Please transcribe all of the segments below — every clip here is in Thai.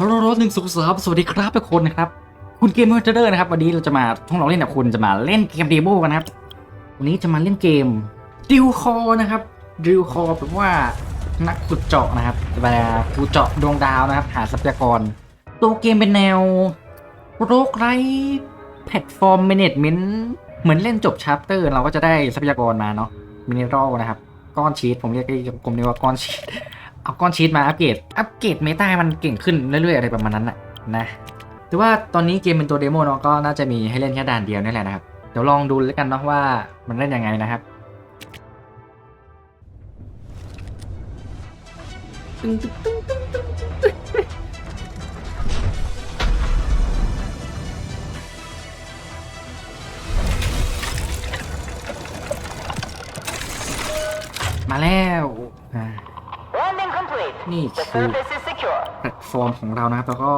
ฮัลโหลหนึ่งสุขสับสวัสดีครับทุกคนนะครับ คุณเกมเมอร์เดอร์นะครับ วันนี้เราจะมาทดลองเราเล่นกับคุณจะมาเล่นเกมเดโมกันนะครับ วันนี้จะมาเล่นเกมดิวคอนะครับดิวคอแปลว่านักขุดเจาะนะครับจะมาขุดเจาะดวงดาวนะครับ หาทรัพยากร ตัวเกมเป็นแนวโรคไรแพลตฟอร์ม m ม n จเมนต์เหมือนเล่นจบชาร์เตอร์ เราก็จะได้ทรัพยากรมาเนาะมินเนอรัลนะครับ ก้อนชีตผมเรียกไอ้กลมนี้ว่าก้อนชีต เอาก้อนชีตมาอัปเกรด อัปเกรดเมตามันเก่งขึ้นเรื่อยๆอะไรประมาณนั้นนะนะ แต่ว่าตอนนี้เกมเป็นตัวเดโมเนาะก็น่าจะมีให้เล่นแค่ด่านเดียวนี่แหละนะครับ เดี๋ยวลองดูแล้วกันเนาะว่ามันเล่นยังไงนะครับตึ้งตึ้งตึ้งตึ้งตึ้ง complete. Nee, the cool. surface is secure. แพลตฟอร์มของเรานะครับแล้วก็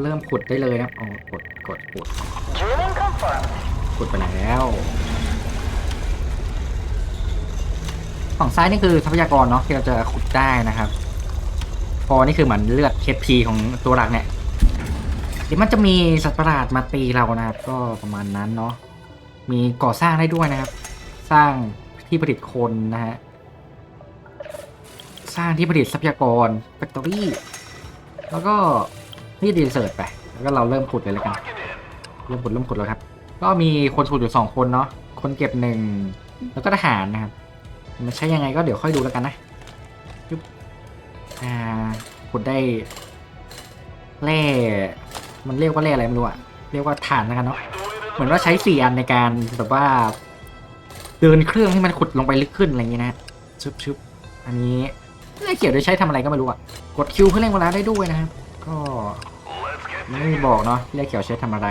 เริ่มขุดได้เลยนะครับอ๋อกดกดกด Drilling confirmed. ขุดไปแล้วฝั่งซ้ายนี่คือทรัพยากรเนาะที่เราจะขุดได้นะครับ พอนี่คือเหมือนเลือดเคพีของตัวหลักเนี่ยเดี๋ยวมันจะมีสัตว์ประหลาดมาตีเรานะครับ ก็ประมาณนั้นเนาะมีก่อสร้างได้ด้วยนะครับ สร้างที่ผลิตคนนะฮะ สร้างที่ผลิตทรัพยากรแฟคทอรี่แล้วก็ที่ดีเสิร์ชไป แล้วก็เราเริ่มขุดเลยแล้วกัน เริ่มขุดเริ่มขุดแล้วครับ ก็มีคนขุดอยู่สองคนเนาะ คนเก็บหนึ่ง แล้วก็ทหารนะครับ มันใช้ยังไงก็เดี๋ยวค่อยดูแล้วกันนะยุบอ่า ขุดได้แร่มันเรียกว่าแร่อะไรไม่รู้อะเรียกว่าฐานแล้วกันเนาะ เหมือนว่าใช้สี่อันในการแบบว่า เดินเครื่องให้มันขุดลงไปลึกขึ้นอะไรอย่างเงี้ยนะชึบชึบอันนี้ ไม่เขียวได้ใช้ทำอะไรก็ไม่รู้อะ กดคิวเพื่อเร่งเวลาได้ด้วยนะครับ ก็ไม่บอกเนาะเลขเขียวใช้ทำอะไร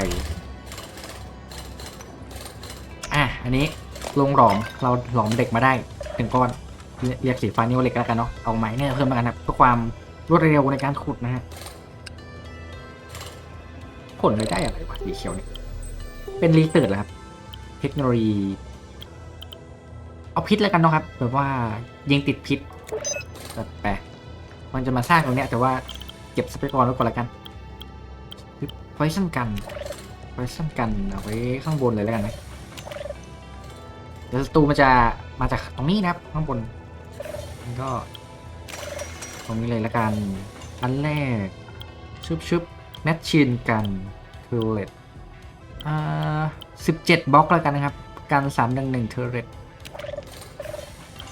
อะ อันนี้ลงหลอม เราหลอมเหล็กมาได้ถึงก้อนเรียกสีฟ้านิวเหล็กแล้วกันเนาะ เอาไม้เนี่ยเพิ่มแล้วกันครับเพื่อความรวดเร็วในการขุดนะฮะผลเลยได้อะไรวะสีเขียวเนี่ย เป็นรีเสิร์ชเหรอครับ เทคโนโลยี เอาพิษแล้วกันเนาะครับ แบบว่ายิงติดพิษ แบบแปมันจะมาสร้างตรงเนี้ยแต่ว่าเก็บทรัพยากรไว้ก่อนละกันไว้สั้นกันไว้สั้นกันเอาไว้ข้างบนเลยแล้วกันนะเดี๋ยวศัตรูมันจะมาจากตรงนี้นะครับข้างบนมันก็ ตรงนี้เลยล้วกัน อันแรกชุบชุบแมชชีนกันทูเลตอ่าสิบเจ็ดบล็อกแล้วกันนะครับ กันสามหนึ่งหนึ่งเทอร์เรต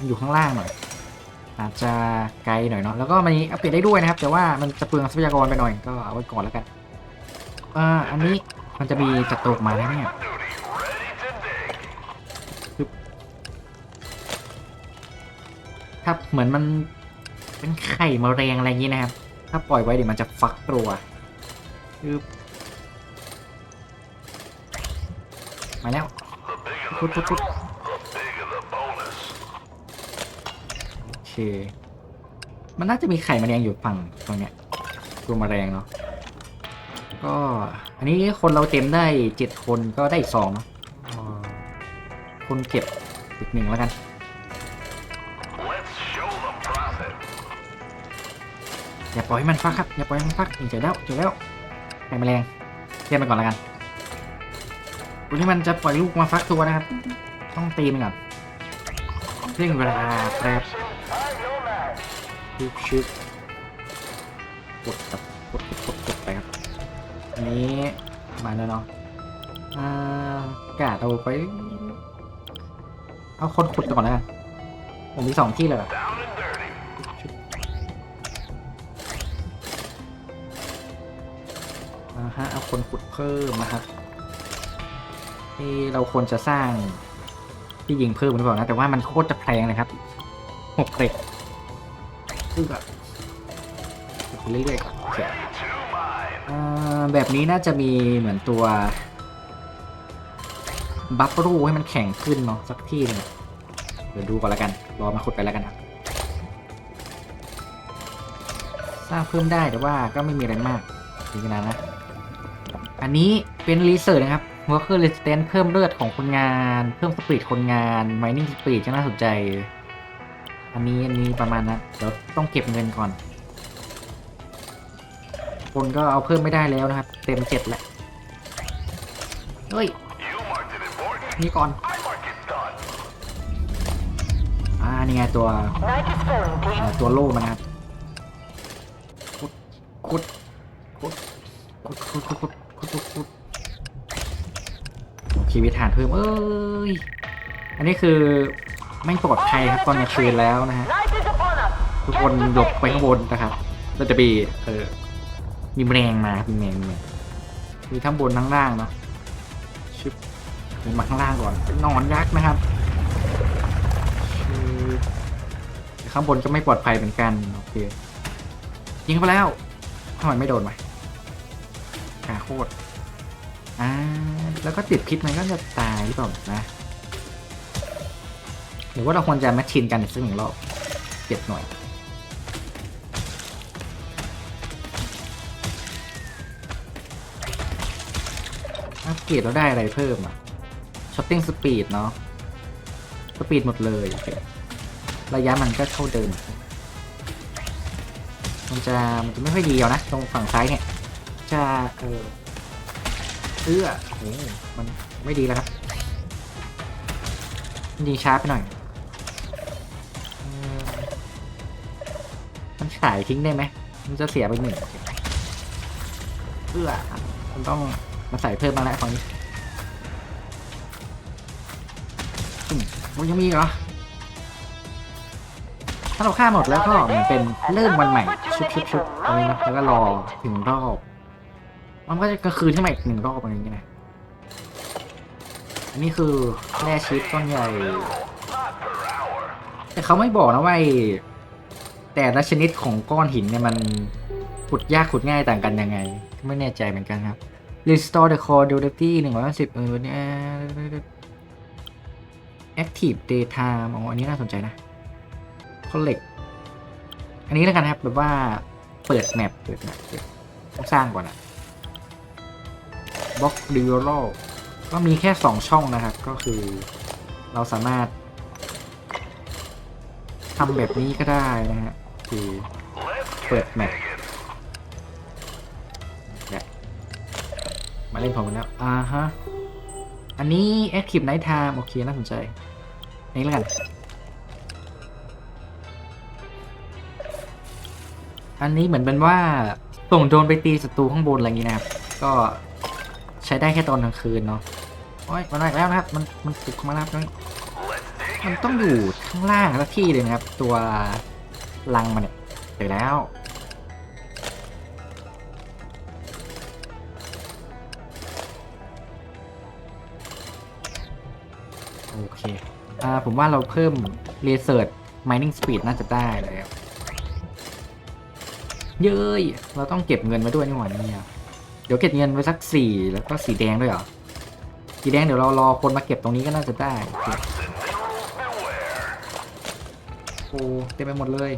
อยู่ข้างล่างหน่อย อาจจะไกลหน่อยเนาะแล้วก็มันอัปเกรดได้ด้วยนะครับ แต่ว่ามันจะเปลืองทรัพยากรไปหน่อยก็เอาไว้ก่อนแล้วกันอ่าอันนี้มันจะมีจัตุกมาแล้วเนี่ยปึ๊บครับเหมือนมันเป็นไข่มาแมลงอะไรอย่างนี้นะครับ ถ้าปล่อยไว้เดี๋ยวมันจะฟักตัวปึ๊บมาแล้วปุ๊บปุ๊บปุ๊บโอ เค มันน่าจะมีไข่แมลงอยู่ฝั่งตรงเนี้ยตัวแมลงเนาะก็อันนี้คนเราเต็มได้เจ็ดคนก็ได้อีกสองเนอะอ่าคนเก็บอีกหนึ่งแล้วกันอย่าปล่อยให้มันฟักครับอย่าปล่อยให้มันฟักนี่เจอแล้วเจอแล้วไข่แมลงเทียบไปก่อนแล้วกันตัวนี้มันจะปล่อยลูกมาฟักตัวนะครับ ต้องตีมันก่อนเร่งเวลาแป๊บ I'm Nomad. ชึบชึบกดครับกดกดกดกดไปครับ อันนี้มาแล้วเนาะอ่ากาดเอาไป เอาคนขุดก่อนแล้วกันผมมีสองที่เลยอะฮะเอาคนขุดเพิ่มนะครับที่เราควรจะสร้างที่ยิงเพิ่มหรือเปล่านะ แต่ว่ามันโคตรจะแพงเลยครับหกเกรด ซึ่งก็ไปเรื่อยๆแบบนี้น่าจะมีเหมือนตัว บัฟรูให้มันแข็งขึ้นเนาะสักที่หนึงเดี๋ยวดูก่อนแล้วกัน รอมาขุดไปแล้วกันครับสร้างเพิ่มได้แต่ว่าก็ไม่มีอะไรมากถึงขนาดนะ อันนี้เป็นรีเสิร์ชนะครับ Worker Resistance เพิ่มเลือดของคนงาน เพิ่มสปีดคนงาน Mining Speed ก็น่าสนใจ อันนี้อันนี้ประมาณนั้นเดี๋ยวต้องเก็บเงินก่อน คนก็เอาเพิ่มไม่ได้แล้วนะครับ เต็มเจ็ดแล้วเฮ้ยนี่ก่อนอ่านี่ไงตัวตัวโล่มันนะครับคุดคุดคุดคุดคุดคุดคุดคุดคุดคุดโอเคมีฐานเพิ่มเอ้ยอันนี้คือ ไม่ปลอดภัยครับตอนกลางคืนแล้วนะฮะทุกคนหลบไปข้างบนนะครับเราจะมีเออมีแมงมามีแมงมีแมงมีทั้งบนทั้งล่างเนาะชึบมีมาข้างล่างก่อนนอนยักษ์นะครับชึบข้างบนก็ไม่ปลอดภัยเหมือนกันโอเคยิงไปแล้วทำไมไม่โดนวะขาโคตรอ่าแล้วก็ติดพิษมันก็จะตายหรือเปล่านะ หรือว่าเราควรจะแมชชินกันอีกสักหนึ่งรอบเจ็ดหน่วยอัปเกรดเราได้อะไรเพิ่มอะช็อตติ้งสปีดเนาะสปีดหมดเลยระยะมันก็เท่าเดิม มันจะมันจะไม่ค่อยดีเอานะ ตรงฝั่งซ้ายเนี่ย จะเออเอื้อโอ้โหมันไม่ดีแล้วครับยิงช้าไปหน่อย มันขายทิ้งได้ไหมมันจะเสียไปหนึ่งเคเอื้อมันต้องมาใส่เพิ่มมาแล้วฝั่งนี้มันยังมีเหรอ ถ้าเราฆ่าหมดแล้วก็เหมือนเป็นเริ่มวันใหม่ชุบชุบชุบตรงนี้นะแล้วก็รอถึงรอบ มันก็จะกลางคืนขึ้นมาอีกหนึ่งรอบอะไรอย่างเงี้ยนะอันนี้คือแร่ชีสก้อนใหญ่ แต่เขาไม่บอกนะว่า แต่ละชนิดของก้อนหินเนี่ยมันขุดยากขุดง่ายต่างกันยังไง ไม่แน่ใจเหมือนกันครับ restore the core durability หนึ่งร้อยสิบเออเนี่ย active daytime อ๋ออันนี้น่าสนใจนะ collect อันนี้แล้วกันครับ แบบว่าเปิดแมปเปิดแมปต้องสร้างก่อนอะบล็อกดิวโลก็มีแค่ 2 ช่องนะครับ ก็คือเราสามารถทำแบบนี้ก็ได้นะฮะ คือเปิดแมปเนี่ยมาเล่นพร้อมกันแล้ว อ่าฮะ อันนี้ Active Night Time โอเค น่าสนใจอันนี้แล้วกัน อันนี้เหมือนเป็นว่า ส่งโดนไปตีศัตรูข้างบนอะไรอย่างนี้นะครับ ก็ใช้ได้แค่ตอนกลางคืนเนาะโอ้ยมันมาอีกแล้วนะครับ มันมันปลุกมาแล้วนี่มันต้องอยู่ข้างล่างสักที่เลยนะครับ ตัว รังมันเนี่ยเจอแล้ว โอเค อ่า ผมว่าเราเพิ่ม Research Mining Speed น่าจะได้แล้ว เย้ย เราต้องเก็บเงินมาด้วยนี่หว่าเนี่ย เดี๋ยวเก็บเงินไว้สักสี่แล้วก็สีแดงด้วยเหรอ สีแดงเดี๋ยวเรารอคนมาเก็บตรงนี้ก็น่าจะได้โอ้เต็มไปหมดเลย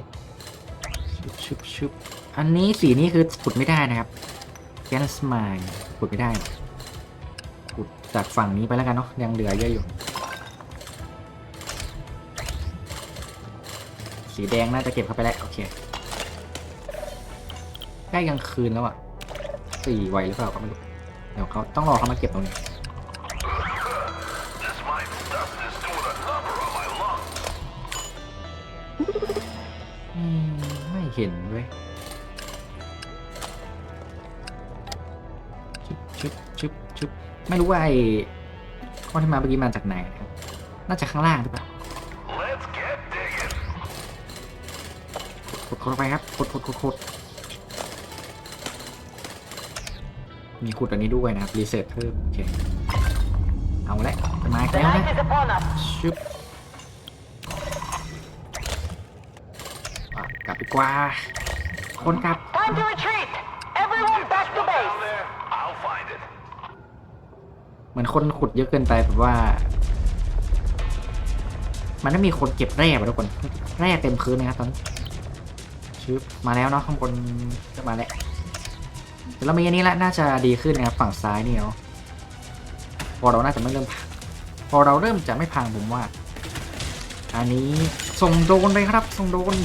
ชุบชุบอันนี้สีนี้คือขุดไม่ได้นะครับแกนสมายขุดไม่ได้ขุดจากฝั่งนี้ไปแล้วกันเนาะยังเหลือเยอะอยู่ สีแดงน่าจะเก็บเข้าไปแล้ว โอเคใกล้กลางคืนแล้วอะสี่ไหวหรือเปล่าก็ไม่รู้เดี๋ยวเขาต้องรอเขามาเก็บตรงนี้ เห็นเว้ยชุบชุบชุบชุบไม่รู้ว่าไอ้ข้อที่มาเมื่อกี้มาจากไหนนะครับ น่าจะข้างล่างหรือเปล่ากดกดเข้าไปครับกดกดกดกดมีขุดอันนี้ด้วยนะครับ รีเซ็ตเพิ่ม โอเค เอาละมาแล้วนะชึบอะ กลับดีกว่า คนกลับ Time to retreat. Everyone back to base. I'll find it. เหมือนคนขุดเยอะเกินไปแบบว่า มันไม่มีคนเก็บแร่ไปทุกคน แร่เต็มพื้นเลยครับตอนนี้ชึบมาแล้วเนาะข้างบนจะมาแล้วแต่เรามีอันนี้ละน่าจะดีขึ้นนะครับฝั่งซ้ายนี่เนาะพอเราน่าจะไม่เริ่มพังพอเราเริ่มจะไม่พังผมว่า อันนี้ส่งโดรนไปครับส่งโดรน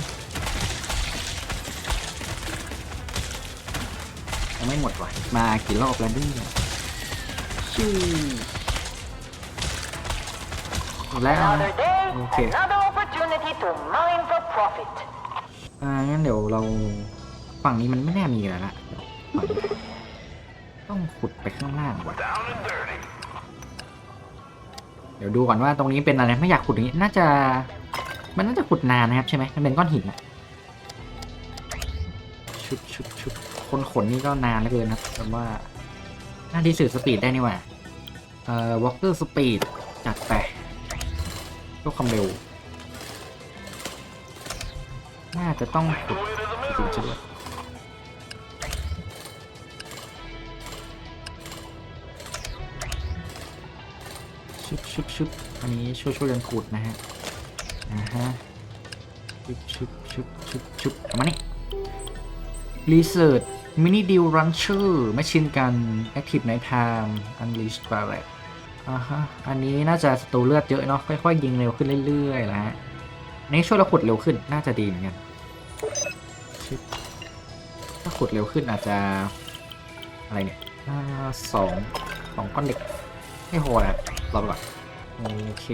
ไม่หมดว่ะ มากี่รอบแล้วเนี่ยชิวหมดแล้ว Another day, Okay. another opportunity to mine for profit. อ่างั้นเดี๋ยวเราฝั่งนี้มันไม่น่ามีแล้วละฝั่งนี้ต้องขุดไปข้างล่างว่ะเดี๋ยวดูก่อนว่าตรงนี้เป็นอะไรไม่อยากขุดอย่างนี้ น่าจะ มันน่าจะขุดนานนะครับใช่ไหมมันเป็นก้อนหินอะชุบชุบชุบ คนขนนี่ก็นานเหลือเกินนะครับแต่ว่าน่าดีสื่อสปีดได้นี่หว่าเอ่อวอล์กเกอร์สปีดจัดไปเพื่อความเร็ว น่าจะต้องขุดถึงจะเลยชุบชุบชุบอันนี้ช่วยช่วยกันขุดนะฮะอ่าฮะชุบชุบชุบชุบชุบเมานี่ Research Mini Deal Rancher Machine Gun Active Night Time Unleashed Barret อ่าฮะอันนี้น่าจะสตูเลือดเยอะเนาะค่อยๆยิงเร็วขึ้นเรื่อยๆแล้วฮะนี้ช่วยเราขุดเร็วขึ้นน่าจะดีเหมือนกันถ้าขุดเร็วขึ้นอาจจะอะไรเนี่ยอสองสองก้อนเหล็กไม่พอนะครับรอไปก่อนโอเค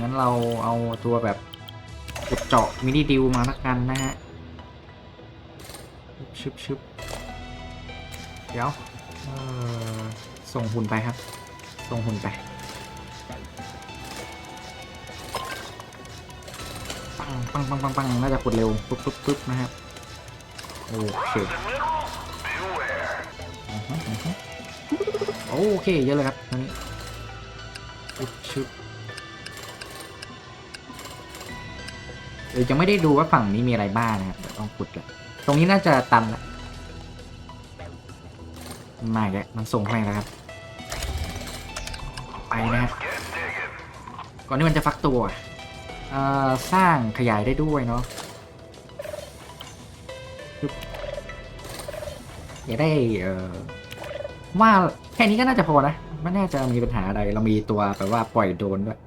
งั้นเราเอาตัวแบบขุดเจาะมินิดิวมาละกันนะฮะ ชึบชึบเดี๋ยวส่งหุ่นไปครับ ส่งหุ่นไปปังปังปังปังปังน่าจะกดเร็วปุ๊บปุ๊บปุ๊บนะครับโอเคโอเคเยอะเลยครับตอนนี้ชึบชึบเดี๋ยวจะไม่ได้ดูว่าฝั่งนี้มีอะไรบ้างนะครับต้องขุดกันตรงนี้น่าจะตันละมาอีกแล้วมันส่งไปแล้วครับ ไปนะครับ ก่อนที่มันจะฟักตัวเอ่อสร้างขยายได้ด้วยเนาะอยาได้เอ่อว่าแค่นี้ก็น่าจะพอนะ ไม่น่าจะมีปัญหาอะไร เรามีตัวแบบว่าปล่อยโดนด้วย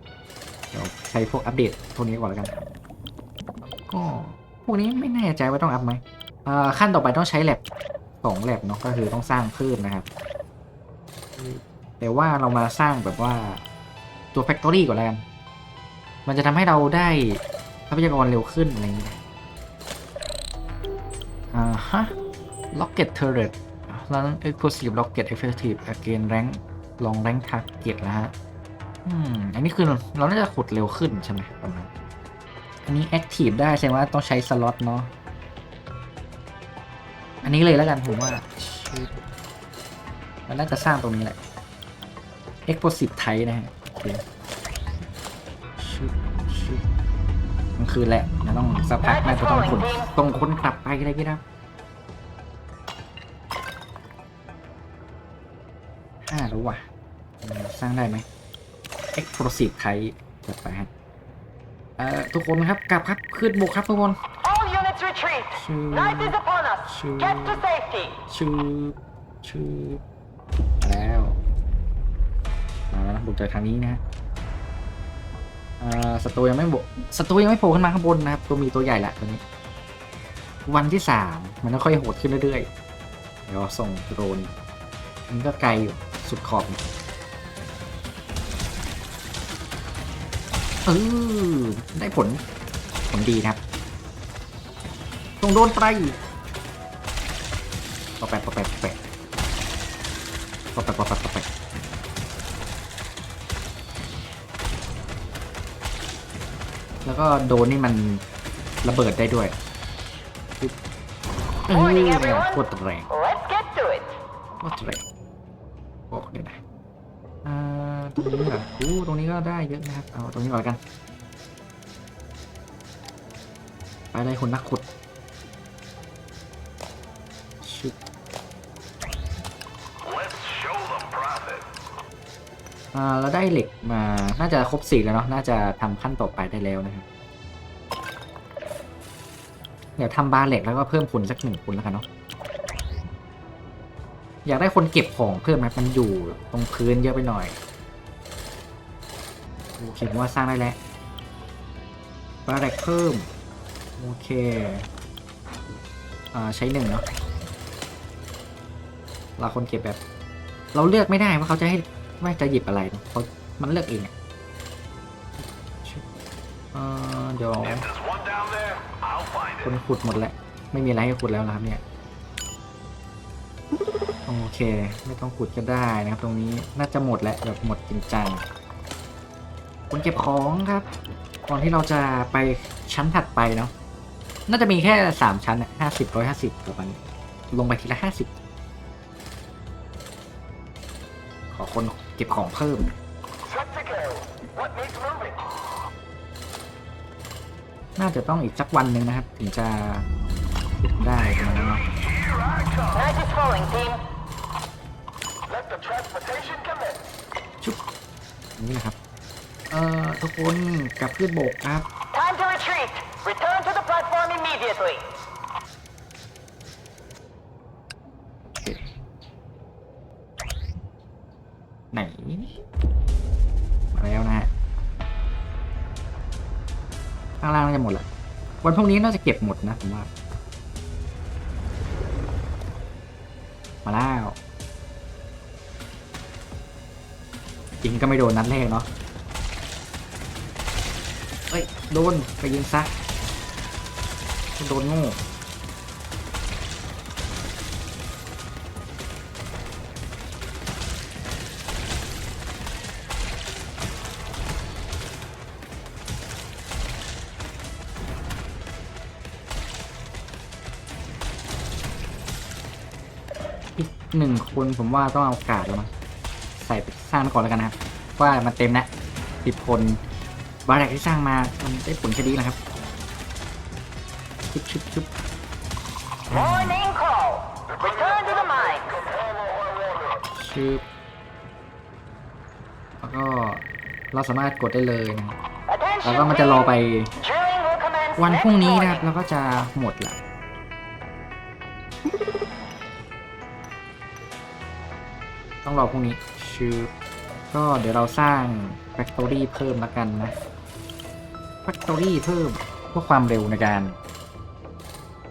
เดี๋ยวใช้พวกอัปเดตพวกนี้ก่อนแล้วกัน ก็พวกนี้ไม่แน่ใจว่าต้องอัพไหม ขั้นต่อไปต้องใช้แลบสองแลบเนาะก็คือต้องสร้างพิ่มนะครับ แต่ว่าเรามาสร้างแบบว่าตัวแฟคทอรี่ก่อนแล้วกัน มันจะทำให้เราได้ทรัพยากรเร็วขึ้นอะไรอย่างเงี้ยอ่าฮะ Rocket Turret แล้ว Explosive Rocket Effective Again Rank ลอง Rank Target แล้วฮะ อืม อันนี้คือเราน่าจะขุดเร็วขึ้นใช่ไหมประมาณอันนี้ Active ได้แสดงว่าต้องใช้สล็อตเนาะ อันนี้เลยแล้วกันผมว่า มันน่าจะสร้างตรงนี้แหละ Explosive Type นะฮะโอเคมันคือแหละนะต้องสักพักน่าจะต้องคนต้องค้นกลับไปอะไรกี่นะห้าแล้วว่ะ สร้างได้ไหม Explosive Type จัดไปฮะเอ่อทุกคนครับกลับครับขึ้นบุกครับทุกคน retreat. Shoo. Night is upon us. Shoo. Get to safety. ชืบชืบแล้วมาแล้วนะบุกจากทางนี้นะฮะอ่าสตูยังไม่บุกสตูยังไม่โผล่ขึ้นมาข้างบนนะครับ ตัวมีตัวใหญ่แหละตัวนี้ วันที่สามมันค่อยๆโหดขึ้นเรื่อยๆ เดี๋ยวส่งโดรนมันก็ไกลอยู่สุดขอบเออได้ผล ผลดีนะครับ ส่งโดรนไปปะแปะปะแปะปะแปะปะแปะปะแปะปะแปะแล้วก็โดนนี่มันระเบิดได้ด้วยปึ๊บเออ Morning, เนี่ย everyone. โคตรแรง Let's get to it. โคตรแรงโอ้เดี๋ยวนะอ่าตรงนี้เหรออู้ตรงนี้ก็ได้เยอะนะครับ เอาตรงนี้ก่อนละกัน ไปเลยคุณนักขุด เราได้เหล็กมา น่าจะครบสี่แล้วเนาะ น่าจะทำขั้นต่อไปได้แล้วนะครับ เดี๋ยวทำบาร์เหล็กแล้วก็เพิ่มคุณสักหนึ่งคุณแล้วกันเนาะ อยากได้คนเก็บของเพิ่มไหมมันอยู่ตรงพื้นเยอะไปหน่อยโอเคผมว่าสร้างได้แล้วบาร์เหล็กเพิ่ม โอเค อ่าใช้หนึ่งเนาะเราคนเก็บแบบ เราเลือกไม่ได้ว่าเขาจะให้ ว่จะหยิบอะไรเนอะเขามันเลือกเองเดี๋ยวคนขุดหมดแล้ว ไม่มีอะไรให้ขุดแล้วนะครับเนี่ย โอเค ไม่ต้องขุดก็ได้นะครับ ตรงนี้น่าจะหมดแล้วแบบหมดจริงจังคนเก็บของครับก่อนที่เราจะไปชั้นถัดไปเนาะน่าจะมีแค่สามชั้นห้าสิบร้อยห้าสิบประมาณนี้ลงไปทีละห้าสิบขอคน ก็บของเพิ่ม น่าจะต้องอีกสักวันหนึ่งนะครับ ถึงจะได้ตรงนั้นเนาะชุบนี่ครับ เอ่อ ทุกคนกลับขึ้นโบกครับ Time to retreat. Return to the platform immediately. วันพรุ่งนี้น่าจะเก็บหมดนะผมว่า มาแล้วยิงก็ไม่โดนนัดแรกเนาะเอ้ย โดน ไปยิงซะ โดนโง่ หนึ่งคนผมว่าต้องเอากาดแล้วมั้งใส่ไปสร้างมาก่อนแล้วกันนะครับว่ามันเต็มแล้วสิบคนบาร์แรกที่สร้างมามันได้ผลแค่ดีนะครับชุบชุบชุบ Morning call. Return to the mine. ชุบแล้วก็เราสามารถกดได้เลยนะครับ Attention, แล้วก็มันจะรอไป please. Drilling will commence วัน next พรุ่งนี้นะครับ morning. แล้วก็จะหมดละ ต้องรอพรุ่งนี้ชื่อก็เดี๋ยวเราสร้าง Factory เพิ่มละกันนะ Factory เพิ่มเพื่อความเร็วในการ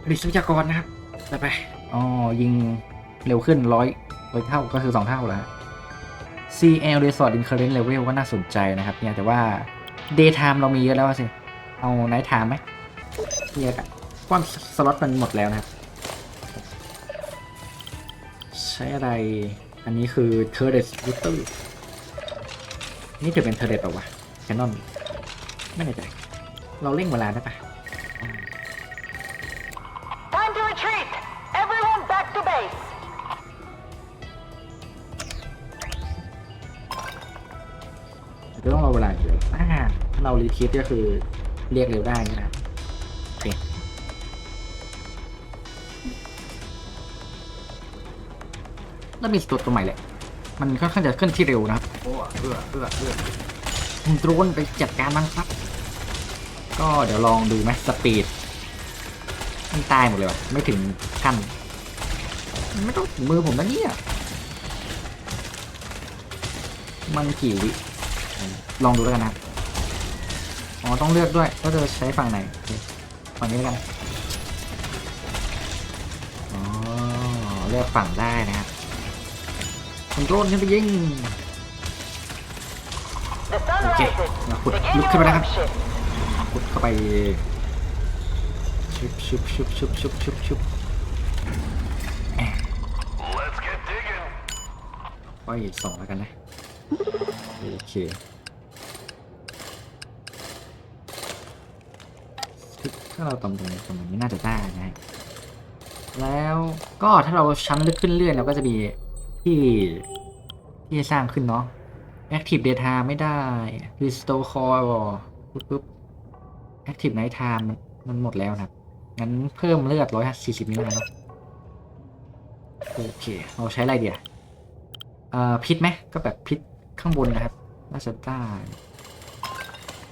ผลิตทรัพยากรนะครับไปไปอ๋อยิงเร็วขึ้นร้อยร้อยเท่าก็คือสองเท่าแล้ว CL Resort in Current Level ก็น่าสนใจนะครับเนี่ยแต่ว่า Daytime เรามีเยอะแล้วอะสิ เอา Night Time ไหมเรียกอะความสล็อตมันหมดแล้วนะครับ ใช้อะไร อันนี้คือ t u r r e t Router นี่จะเป็น t u r r e t เปล่าวะ Canon ไม่แน่ใจเราเร่งเวลาได้ปะอ่า Time to retreat. Everyone back to base. จะต้องรอเวลาอีกเยอะอ่าถ้าเรารีคิดก็คือเรียกเร็วได้นะครับ แล้วมีตัวตัวใหม่แหละ มันค่อนข้างจะเคลื่อนที่เร็วนะครับโอ้เอื้อเอื้อเอื้อคุณโดรนไปจัดการมันครับ ก็เดี๋ยวลองดูไหมสปีดมันตายหมดเลยวะไม่ถึงขั้นไม่ต้องถึงมือผมนะเนี่ยมันกี่วิลองดูแล้วกันนะอ๋อต้องเลือกด้วยว่าจะใช้ฝั่งไหนฝั่งนี้แล้วกันอ๋อเลือกฝั่งได้นะครับ คอนโทรลขึ้นไปยิง The sun Okay. rises. Now put- Begin look your at that. action. พุดเข้าไปชุบชุบชุบชุบชุบชุบชุบ Let's get digging. ก็อีกสองแล้วกันนะโอเคถ้าเราตรงตรงนี้ตรงนี้น่าจะได้นะฮะแล้วก็ถ้าเราชั้นลึกขึ้นเรื่อยเราก็จะมี ที่ที่จะสร้างขึ้นเนาะ Active Data ไม่ได้ Restore Core ปุ๊บปุ๊บ Active Night Time มันมันหมดแล้วนะงั้นเพิ่มเลือด140นิ้วนะเนาะโอเค เราใช้อะไรเดียวเอ่อพิษไหมก็แบบพิษข้างบนนะครับน่าจะได้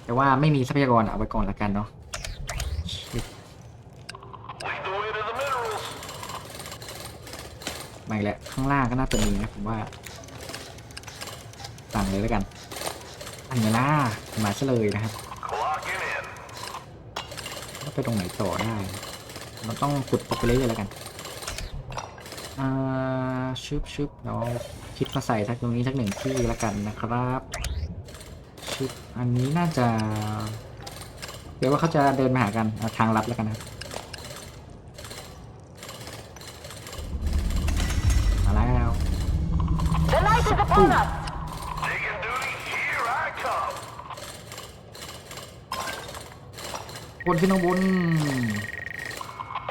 แต่ว่าไม่มีทรัพยากรเอาไว้ก่อนละกันเนาะชิบ Lead the way to the minerals. ไม่แหละข้างล่างก็น่าจะมีนะผมว่าสั่งเลยแล้วกันอันเวลามาซะเลยนะครับแล้วไปตรงไหนต่อได้ มันต้องขุดออกไปเรื่อยๆแล้วกันอ่าชึบชึบเราคิดมาใส่ทักตรงนี้ทักหนึ่งที่และกันนะครับชึบอันนี้น่าจะเดี๋ยวว่าเขาจะเดินมาหากันเอาทางลับแล้วกันนะครับมาแล้ว The night is upon us. Digging duty, here I come. บนขึ้นข้างบน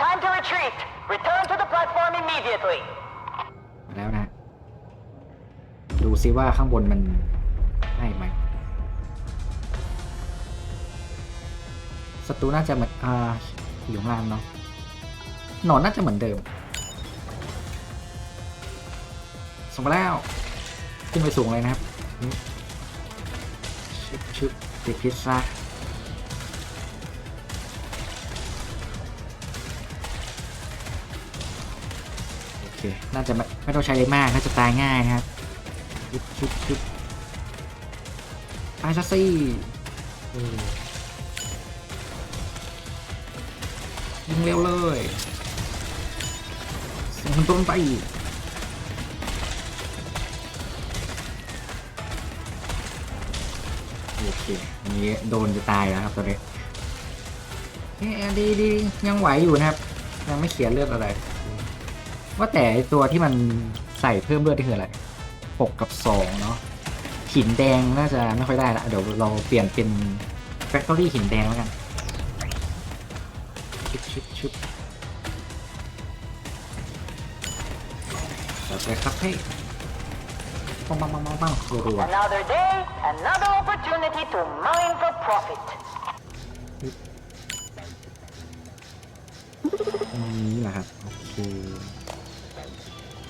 Time to retreat. Return to the platform immediately. มาแล้วนะ ดูซิว่าข้างบนมันได้ไหมศัตรูน่าจะเหมือนอ่าอยู่ข้างล่างเนาะหนอนน่าจะเหมือนเดิมส่งมาแล้ว ขึ้นไปสูงเลยนะครับชึบชึบติดพิซซ่าโอเค น่าจะไม่ไม่ต้องใช้เลยมาก น่าจะตายง่ายนะครับชึบชึบชึบตายซะสิยิงเร็วเลยสียงต้นไป เคอันนี้โดนจะตายแล้วครับตัวนี้เอ๊ะดีดียังไหวอยู่นะครับ ยังไม่เสียนเลือดอะไร ว่าแต่ตัวที่มันใส่เพิ่มเลือดนี่คืออะไรหกกับสองเนาะหินแดงน่าจะไม่ค่อยได้ละเดี๋ยวเราเปลี่ยนเป็นแฟคทอรี่หินแดงแล้วกันชุบชุบชุบจัดไปครับเฮ้ ปังปังปังปังปังรัว Another day, another opportunity to mine for profit. ตรงนี้แหละครับโอเค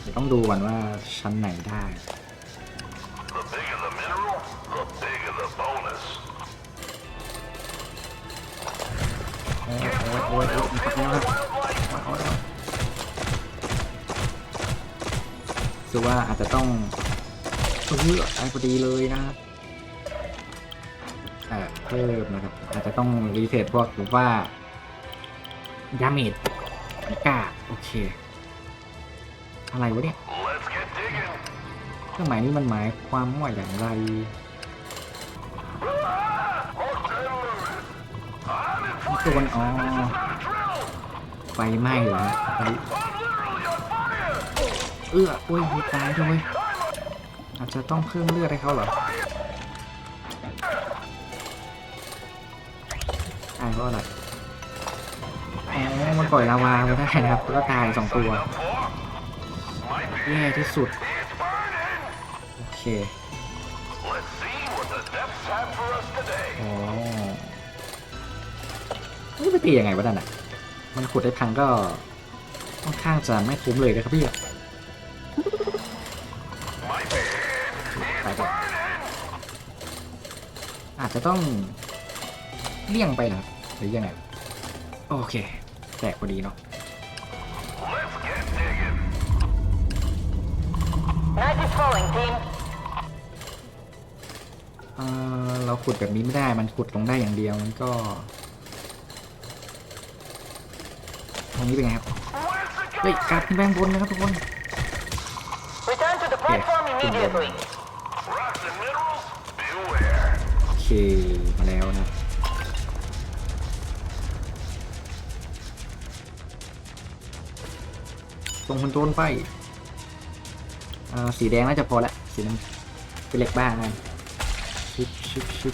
เดี๋ยวต้องดูก่อนว่าชั้นไหนได้ The bigger the mineral, the bigger the bonus. โอ้ยโอ้ยโอ้ยโอ้ยมีปักแล้วครับปักเอาแล้วคือว่าอาจจะต้อง เออไอ้พอดีเลยนะครับเอ่อเพิ่มนะครับ อาจจะต้องรีเททพวกหรือว่า ดาเมจกาโอเค อะไรวะเนี่ยเครื่องหมายนี้มันหมายความว่าอย่างไรนี่วนอ๋อไฟไหม้เหรอไฟเอื้อโอ้ยตายด้วย อาจจะต้องเพิ่มเลือดให้เขาเหรอตายเพราะอะไรอ๋อมันปล่อยลาวาไมาได้นะครับก็ตายสองตัวแย่ที่สุด โอเค Let's see what the depths have for us today. อ๋อนี่ไปตียังไงวะนั่นอะ มันขุดได้พังก็ค่อนข้างจะไม่คุ้มเลยนะครับพี่ อาจจะต้องเลี่ยงไปนะครับหรือยังไง โอเค แตกพอดีเนาะ Let's get digging. Night is falling, team. เออเราขุดแบบนี้ไม่ได้ มันขุดลงได้อย่างเดียว มันก็ ตรงนี้เป็นไงครับ Where's the เฮ้ยกลับขึ้นไปข้างบนนะครับทุกคน Return to the platform immediately. rocks and minerals? Beware. โอ เคมาแล้วนะตรงคอนโทรลไฟสีแดงน่าจะพอละสีน้ำเป็นเหล็กบ้างนะชิบชิบชิบ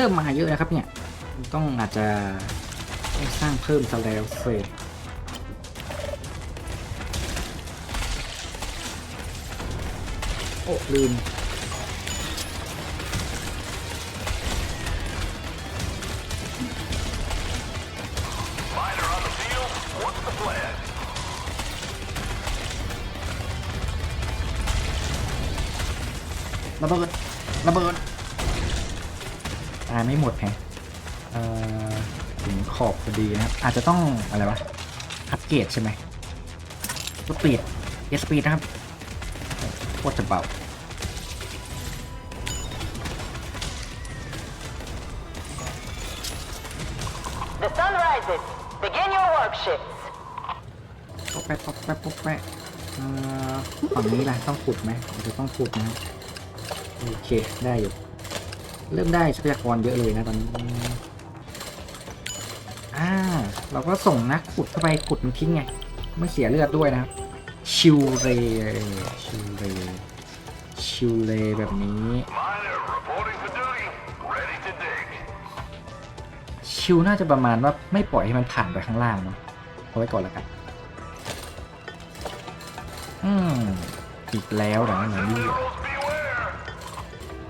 เริ่มมาเยอะนะครับเนี่ย ต้องอาจจะต้องสร้างเพิ่มซะแล้วเฟรโอ้ลืมระเบิดระเบิด ตายไม่หมดแฮะเอ่อถึงขอบพอดีนะครับ อาจจะต้องอะไรวะอัปเกรดใช่ไหมสปีดเอสปีดนะครับโคตรจะเบา The sun rises. Begin your warp shifts. ป๊อกแป๊ะป๊อกแป๊ะป๊อกแป๊ะเอ่อฝั่งนี้ล่ะต้องขุดไหมอาจจะต้องขุดนะครับโอเค ได้อยู่ เริ่มได้ทรัพยากรเยอะเลยนะตอนนี้อ่าเราก็ส่งนักขุดเข้าไปขุดมันทิ้งไง ไม่เสียเลือดด้วยนะครับ ชิวเรชิวเรชิวเรแบบนี้ชิวน่าจะประมาณว่าไม่ปล่อยให้มันผ่านไปข้างล่างเนาะเอาไว้ก่อนล้วกัน อืมอีกแล้วนะหนังนี่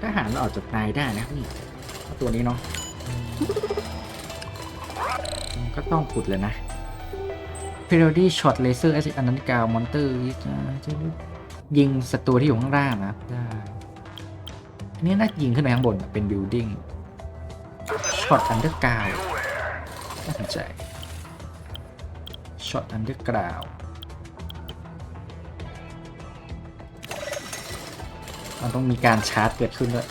ทหารเราออกจากนายได้นะครับนี่ตัวนี้เนาะก็ต้องขุดเลยนะ Periody Shot Laser Acid อันนั้นกาวมอนเตอร์ยิงศัตรูที่อยู่ข้างล่างนะครับได้อันนี้น่ายิงขึ้นไปข้างบนเป็น Building Shot Underground น่าสนใจ Shot Underground มันต้องมีการชาร์จเกิดขึ้นด้วย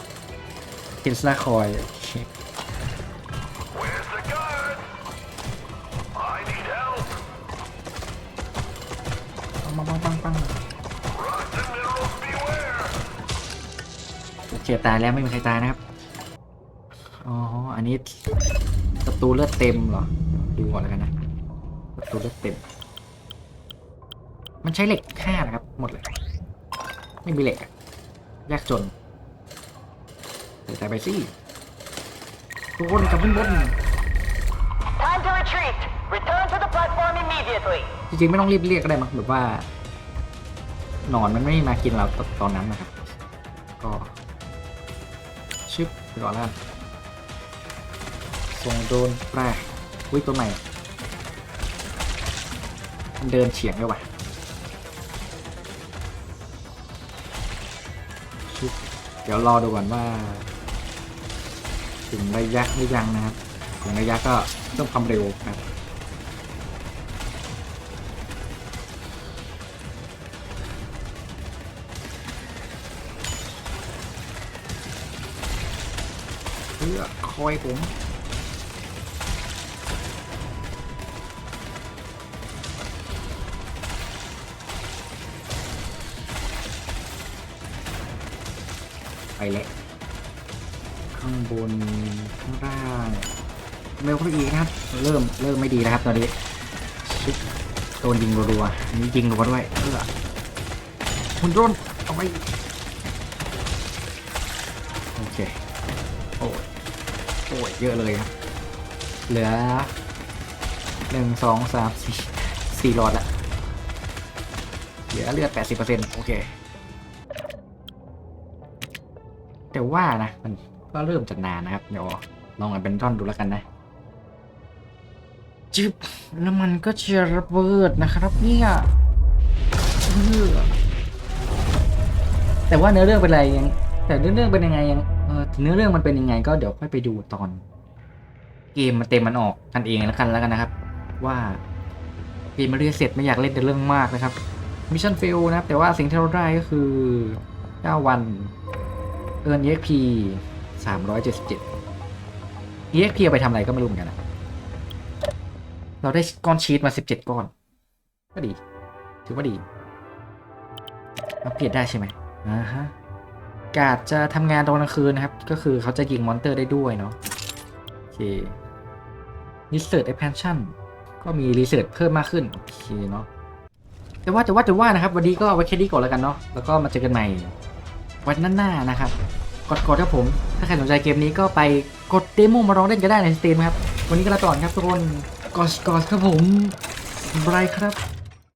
เทสลาคอย Where's the guard? I need help. ปังปังปังปังปัง Rocks and minerals beware. โอเคตายแล้วไม่มีใครตายนะครับ อ๋อ อันนี้ศัตรูเลือดเต็มเหรอ ดูก่อนแล้วกันนะศัตรูเลือดเต็ม มันใช้เหล็กห้านะครับ หมดเลย ไม่มีเหล็กอะ ยากจนแต่ไปสิทุกคนกลับขึ้นบน Time to retreat. Return to the platform immediately. จริงๆไม่ต้องรีบเรียกก็ได้มั้งแบบว่าหนอนมันไม่มากินเราตตอนนั้นนะครับ ก็ชึบไปก่อนแล้วกันส่งโดนแปรวิตัวใหม่มันเดินเฉียงด้วยว่ะ เดี๋ยวรอดูก่อนว่า ถึงระยะหรือยังนะครับ ถึงระยะก็ต้องความเร็วครับเพื่อคอยผม ไปแล้ว ข้างบน ข้างล่างเร็วขึ้นอีกนะครับ เริ่มเริ่มไม่ดีแล้วครับตอนนี้ชิบโดนยิงรัวๆอันนี้ยิงรัวด้วยเพื่อคุณโดนเอาไปโอเคโอ้ยโอ้ยเยอะเลยครับเหลือหนึ่งสองสามสี่สี่หลอดละเหลือเลือดแปดสิบเปอร์เซ็นต์โอเค แต่ว่านะมันก็เริ่มจะนานนะครับ เดี๋ยวลองอันเป็นท่อนดูแล้วกันนะ จึบแล้วมันก็จะระเบิดนะครับเนี่ยเออแต่ว่าเนื้อเรื่องเป็นอะไรยัง แต่เนื้อเรื่องเป็นยังไงยังเออเนื้อเรื่องมันเป็นยังไง ก็เดี๋ยวค่อยไปดูตอน เกมมันเต็มมันออกกันเองแล้วกันแล้วกันนะครับ ว่าเกมมาเรียเสร็จไม่อยากเล่นแต่เรื่องมากนะครับมิชชั่นเฟลนะครับ แต่ว่าสิ่งที่เราได้ก็คือ 9 วัน เอิร์น EXP 377 EXP เอาไปทำอะไรก็ไม่รู้เหมือนกันนะเราได้ก้อนชีตมา17ก้อน ก็ดี ถือว่าดีอัปเปลี่ยนได้ใช่ไหมอ่าฮะกาดจะทำงานตอนกลางคืนนะครับ ก็คือเขาจะยิงมอนเตอร์ได้ด้วยเนาะโอเค Research Expansion ก็มี Research เพิ่มมากขึ้น โอเคเนาะแต่ว่าแต่ว่าแต่ว่านะครับ วันนี้ก็เอาไว้แค่นี้ก่อนแล้วกันเนาะแล้วก็มาเจอกันใหม่ วันหน้าๆนะครับกดกดครับผม ถ้าใครสนใจเกมนี้ก็ไปกดเดโมมาลองเล่นก็ได้ในสตรีมครับ วันนี้ก็ลาก่อนครับทุกคนกดกดครับผมบายครับ